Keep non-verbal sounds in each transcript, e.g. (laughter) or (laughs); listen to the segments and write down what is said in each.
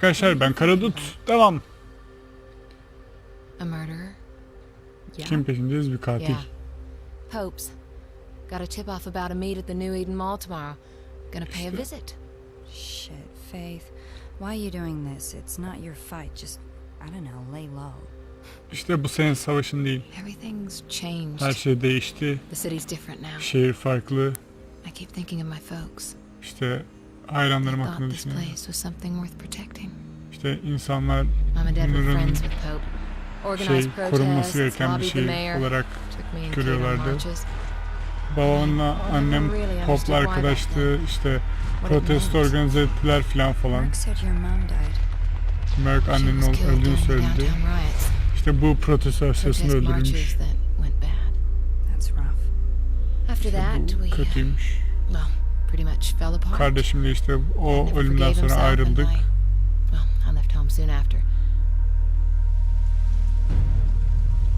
arkadaşlar ben Karadut. Devam. A murderer? Kim peşindeyiz? Bir katil. Yeah. Hopes. Got a tip off about a meet at the New Eden Mall tomorrow. Gonna pay a visit. Shit, Faith. Why are you doing this? It's not your fight. Just, I don't know, lay low. İşte bu senin savaşın değil. Everything's changed. Her şey değişti. The city's different now. Şehir farklı. I keep thinking of my folks. İşte hayranlarım hakkında düşünüyorum. İşte insanlar Bunların şey korunması gereken bir şey olarak görüyorlardı. babamla annem popla arkadaştı. işte protesto organize ettiler filan falan. She annenin öldüğünü söyledi. İşte bu protesto marches öldürülmüş. İşte bu kötüymüş. Well, pretty much fell apart. Kardeşimle işte o ölümden sonra ayrıldık. I, well, I left home soon after.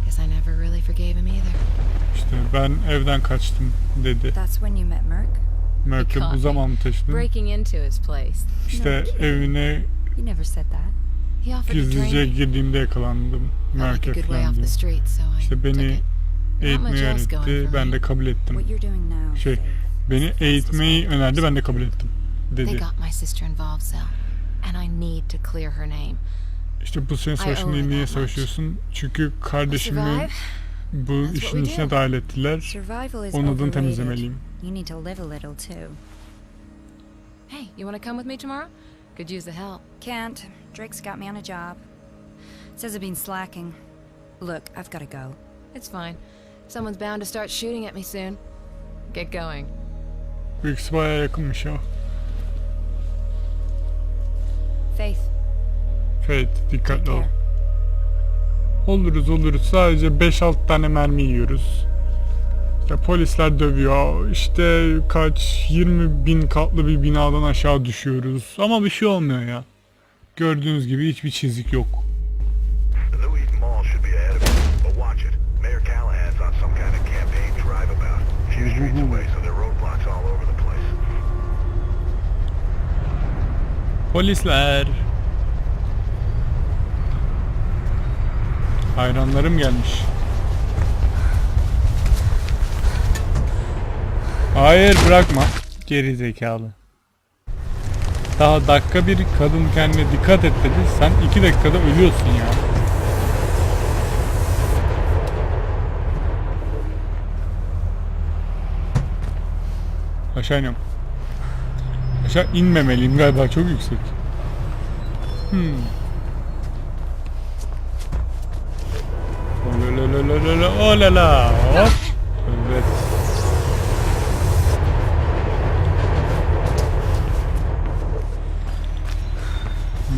Guess I never really forgave him either. İşte ben evden kaçtım dedi. That's when you met Merc? Merck'le bu zaman mı taşıdın? Breaking into his place. İşte evine You never said that. He offered to gizlice girdiğimde yakalandım. Felt like a Merck'e good way falan off diye. the street, so I İşte beni going öğretti. Ben de kabul ettim. Şey. Beni eğitmeyi önerdi. Ben de kabul ettim. They Dedi. got my sister involved, Sal. And I need to clear her name. İşte bu senin savaşın owe değil niye savaşıyorsun? Çünkü kardeşimi survive. bu işin we içine dahil ettiler. Survival is Onun adını temizlemeliyim. You need to live a little too. Hey, you want to come with me tomorrow? Could use the help. Can't. Drake's got me on a job. Says I've been slacking. Look, I've got to go. It's fine. Someone's bound to start shooting at me soon. Get going. İkisi bayağı yakınmış ya. Faith, Fate take dikkatli ol. Oluruz oluruz. Sadece 5-6 tane mermi yiyoruz. İşte polisler dövüyor. İşte kaç 20 bin katlı bir binadan aşağı düşüyoruz. Ama bir şey olmuyor ya. Gördüğünüz gibi hiçbir çizik yok. The New Polisler. Hayranlarım gelmiş. Hayır bırakma. Geri zekalı. Daha dakika bir kadın kendine dikkat et dedi. Sen iki dakikada ölüyorsun ya. Aşağı iniyorum. Aşağı inmemeliyim galiba çok yüksek. Hmm. Olala hop. Evet.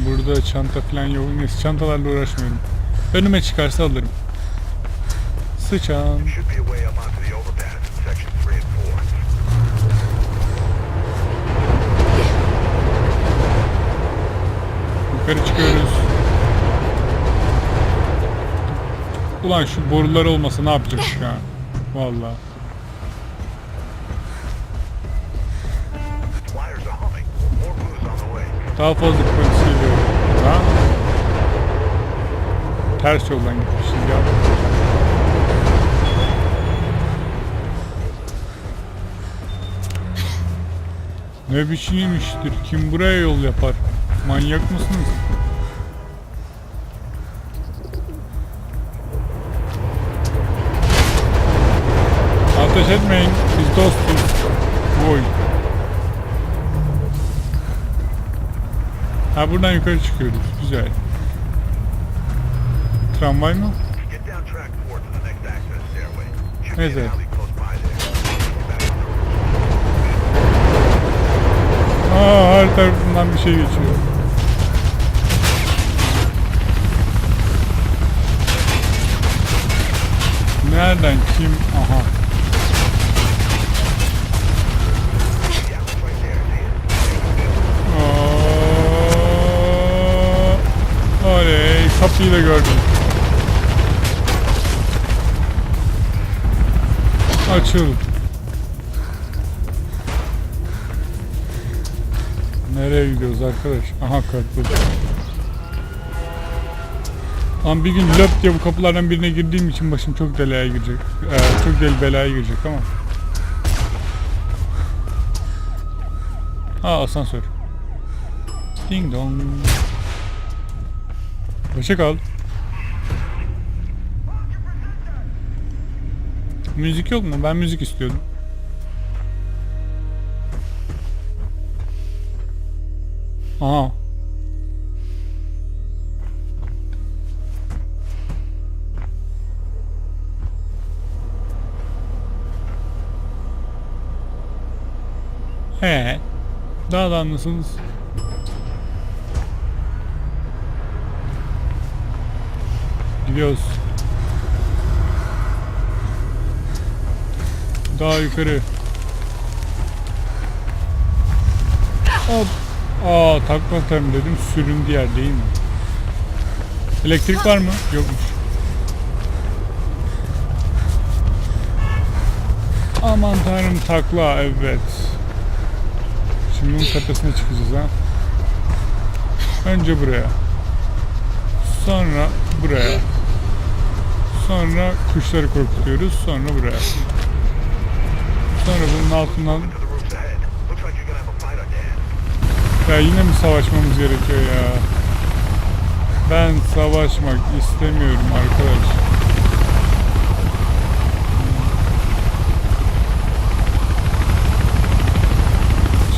Burada çanta falan yok. Neyse çantalarla uğraşmıyorum. Önüme çıkarsa alırım. Sıçan. Yukarı çıkıyoruz. Ulan şu borular olmasa ne yapacağız ya? (laughs) Vallahi. Wires are humming. More booze on the way. Daha fazla polis geliyor. Ha? Ters yoldan gitmişiz ya. Ne biçim iştir? Kim buraya yol yapar? Manyak mısınız? Ateş etmeyin. Biz dostuz. Oy. Ha buradan yukarı çıkıyoruz. Güzel. Tramvay mı? Get down track 4 to the next access stairway. Should be Neyse. Aa her tarafından bir şey geçiyor. Nereden kim? Aha. Oley kapıyı da gördüm. Açıl. Nereye gidiyoruz arkadaş? Aha karpuz. Lan bir gün löp diye bu kapılardan birine girdiğim için başım çok belaya girecek. Ee, çok deli belaya girecek ama. Ha asansör. Ding dong. Hoşça kal. Müzik yok mu? Ben müzik istiyordum. Aha. He. Daha da mısınız? Gidiyoruz. Daha yukarı. Hop. Aa takla atarım dedim. Süründü yer değil mi? Elektrik var mı? Yokmuş. Aman tanrım takla evet. Şimdi bunun tepesine çıkacağız ha. Önce buraya. Sonra buraya. Sonra kuşları korkutuyoruz. Sonra buraya. Sonra bunun altından ya yine mi savaşmamız gerekiyor ya? Ben savaşmak istemiyorum arkadaş.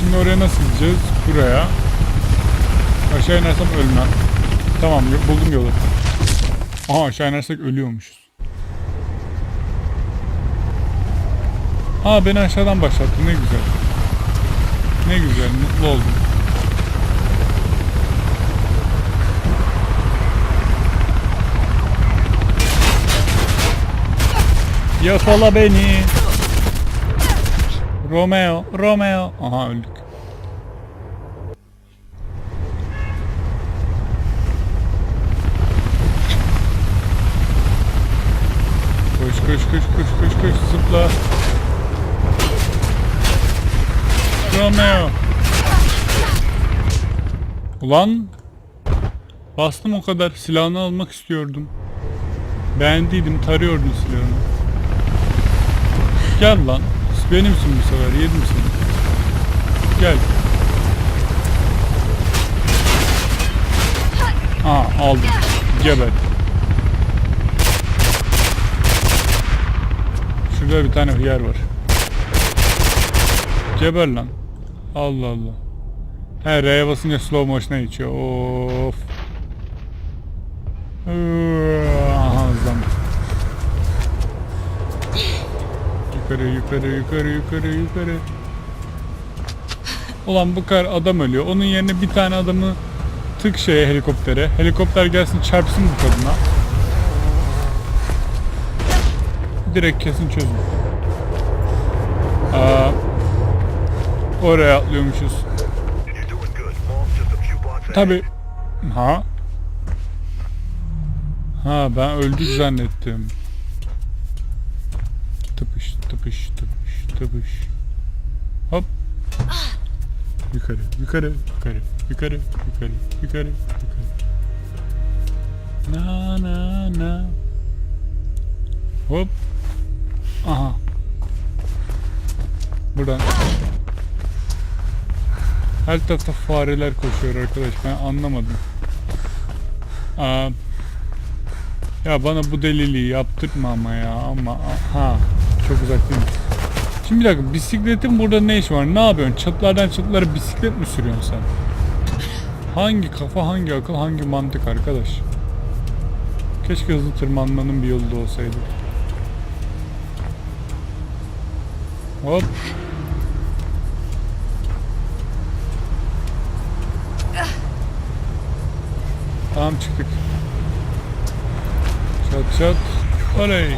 Şimdi oraya nasıl gideceğiz? Buraya. Aşağı inersem ölmem. Tamam buldum yolu. Aha aşağı inersek ölüyormuşuz. Aa beni aşağıdan başlattı ne güzel. Ne güzel mutlu oldum. Yakala beni. Romeo, Romeo. Aha öldük. Koş koş koş koş zıpla. Romeo. Ulan bastım o kadar silahını almak istiyordum. Beğendiydim tarıyordum silahını. Gel lan. Benimsin bu sefer yedim seni. Gel. Aa aldım. Geber. Şurada bir tane hıyar var. Geber lan. Allah Allah. He R'ye basınca slow motion'a geçiyor. Of. Aha zam. Yukarı yukarı yukarı yukarı yukarı. Ulan bu kadar adam ölüyor. Onun yerine bir tane adamı tık şeye helikoptere. Helikopter gelsin çarpsın bu kadına. Direkt kesin çözüm. Aa, oraya atlıyormuşuz. Tabi. Ha? Ha ben öldük zannettim. Tıpış tıpış tıpış tıpış. Hop. Yukarı yukarı yukarı yukarı yukarı yukarı yukarı. Na na na. Hop. Aha. Buradan. Her tarafta fareler koşuyor arkadaş ben anlamadım. Aa, ya bana bu deliliği yaptırma ama ya ama ha çok uzak değil? Şimdi bir dakika bisikletin burada ne işi var? Ne yapıyorsun? Çatılardan çatılara bisiklet mi sürüyorsun sen? Hangi kafa, hangi akıl, hangi mantık arkadaş? Keşke hızlı tırmanmanın bir yolu da olsaydı. Hop. Tamam çıktık. Çat çat. Oley.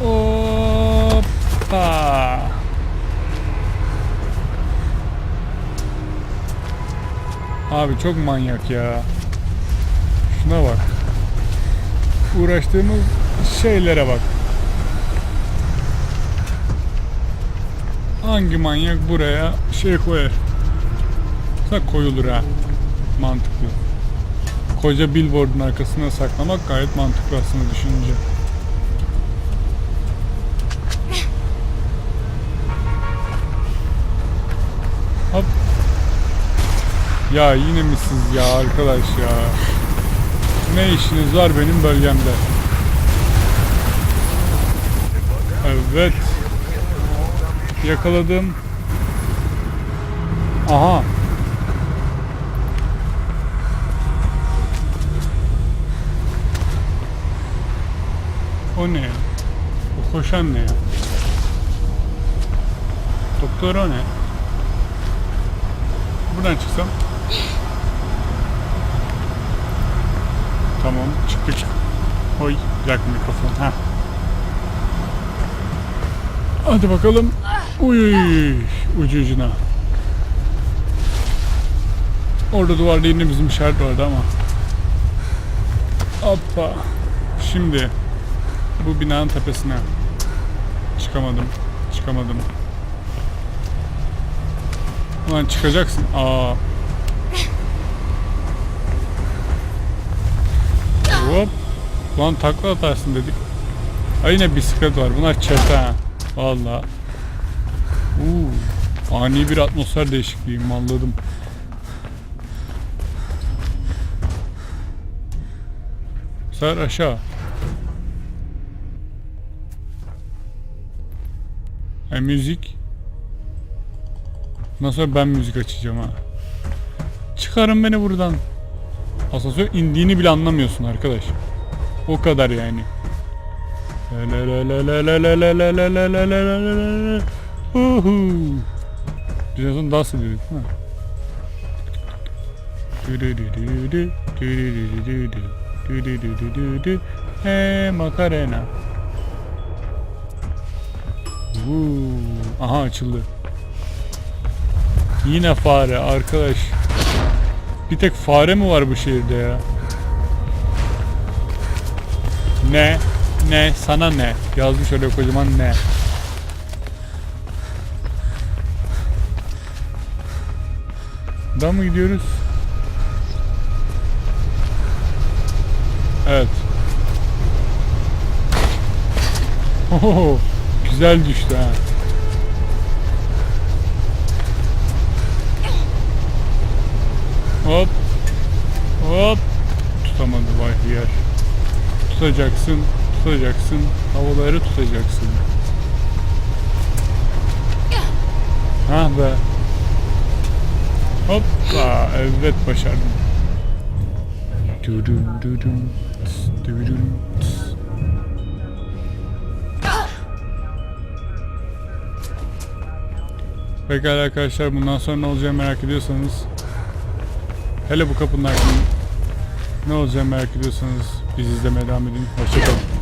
Hoppa. Abi çok manyak ya. Şuna bak. Uğraştığımız şeylere bak. Hangi manyak buraya şey koyar? Aslında koyulur ha. Mantıklı. Koca billboardun arkasına saklamak gayet mantıklı aslında düşününce. Hop. Ya yine mi siz ya arkadaş ya? Ne işiniz var benim bölgemde? Evet. Yakaladım. Aha. O ne ya? O koşan ne ya? Doktor o ne? Buradan çıksam. Tamam çıktık. Oy dakika mikrofon. Ha. Hadi bakalım. Uy ucu ucuna. Orada duvarda yine bizim işaret vardı ama. Hoppa. Şimdi bu binanın tepesine. Çıkamadım. Çıkamadım. Ulan çıkacaksın. Aa. Hop. Lan takla atarsın dedik. Ay yine bisiklet var. Bunlar çete ha. Valla. Ani bir atmosfer değişikliği. Malladım. Sar aşağı. E müzik. Nasıl ben müzik açacağım ha? Çıkarın beni buradan. Asansör indiğini bile anlamıyorsun arkadaş. O kadar yani. Uhu. Son dans ediyorduk değil mi? Hey Macarena. Uuu. Aha açıldı. Yine fare arkadaş. Bir tek fare mi var bu şehirde ya? Ne? Ne? Sana ne? Yazmış öyle kocaman ne? Daha mı gidiyoruz? Evet. Oho, güzel düştü ha. Hop. Hop. Tutamadı vay hıyar. Tutacaksın. Tutacaksın. Havaları tutacaksın. Ah be. Hoppa. Evet başardım. Dudum dudum. tıs, dudum, tıs. Pekala arkadaşlar bundan sonra ne olacağını merak ediyorsanız Hele bu kapının arkasında ne olacağını merak ediyorsanız bizi izlemeye devam edin. Hoşçakalın.